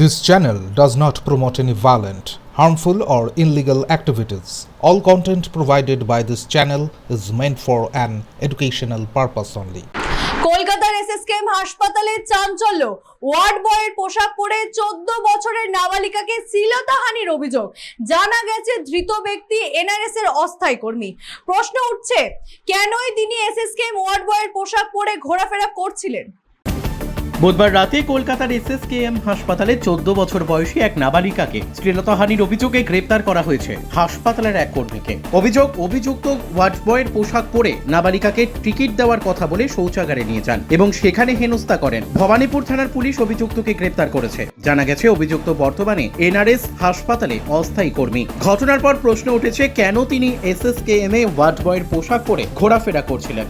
This channel does not promote any violent, harmful, or illegal activities. All content provided by this channel is meant for an educational purpose only. কলকাতার SSKM হাসপাতালে চাঞ্চল্য word বয়ের পোশাক পরে চোদ্দ বছরের নাবালিকাকে শ্লীলতাহানির অভিযোগ জানা গেছে ধৃত ব্যক্তি এনআরএস এর অস্থায়ী কর্মী প্রশ্ন উঠছে কেনই তিনি এসএসকেএম ওয়ার্ড বয়ের পোশাক পরে ঘোরাফেরা করছিলেন বুধবার রাতে কলকাতার এসএসকেএম হাসপাতালে চোদ্দ বছর বয়সী এক নাবালিকাকে শ্লীলতাহানির অভিযোগে গ্রেপ্তার করা হয়েছে হাসপাতালের এক কর্মীকে। অভিযোগ, অভিযুক্ত ওয়ার্ড বয়ের পোশাক পরে নাবালিকাকে টিকিট দেওয়ার কথা বলে শৌচাগারে নিয়ে যান এবং সেখানে হেনস্থা করেন। ভবানীপুর থানার পুলিশ অভিযুক্তকে গ্রেপ্তার করেছে। জানা গেছে, অভিযুক্ত বর্তমানে এনআরএস হাসপাতালে অস্থায়ী কর্মী। ঘটনার পর প্রশ্ন উঠেছে, কেন তিনি এসএসকেএম এ ওয়ার্ড বয়ের পোশাক পরে ঘোরাফেরা করছিলেন?